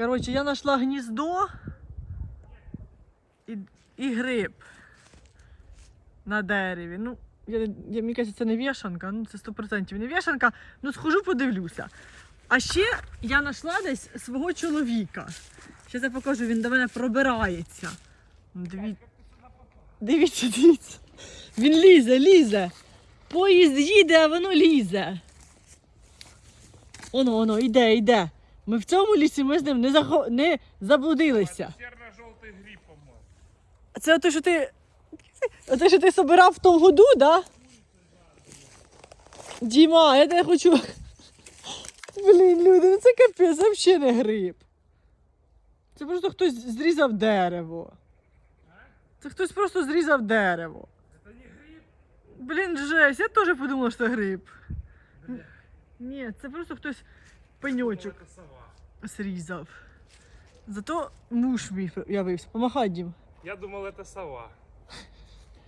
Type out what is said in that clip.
Коротше, я знайшла гніздо і, і гриб на дереві. Ну, я, я, мені кажеться, це не вішанка, ну це 100% не вішанка. Ну, схожу, подивлюся. А ще я знайшла десь свого чоловіка. Зараз я покажу, він до мене пробирається. Ну, Диві... Дивіться, дивіться. Він лізе, лізе. Поїзд їде, а воно лізе. Оно, оно, іде, іде. Ми в цьому лісі ми з ним не, захо... не заблудилися. Серно-жовтий гриб, по-моєму. Це те, що ти. Оте, що ти собирав в тому году, да? Діма, я тебе хочу. Блін, люди, ну це капець, це взагалі не гриб. Це просто хтось зрізав дерево. Це хтось просто зрізав дерево. Це не гриб? Блін, жесть, я теж подумала, що це гриб. Ні, це просто хтось пеньочок Це сова. зрізав. Зато муж мій явився. Помахай, Дім. Я думал, это сова.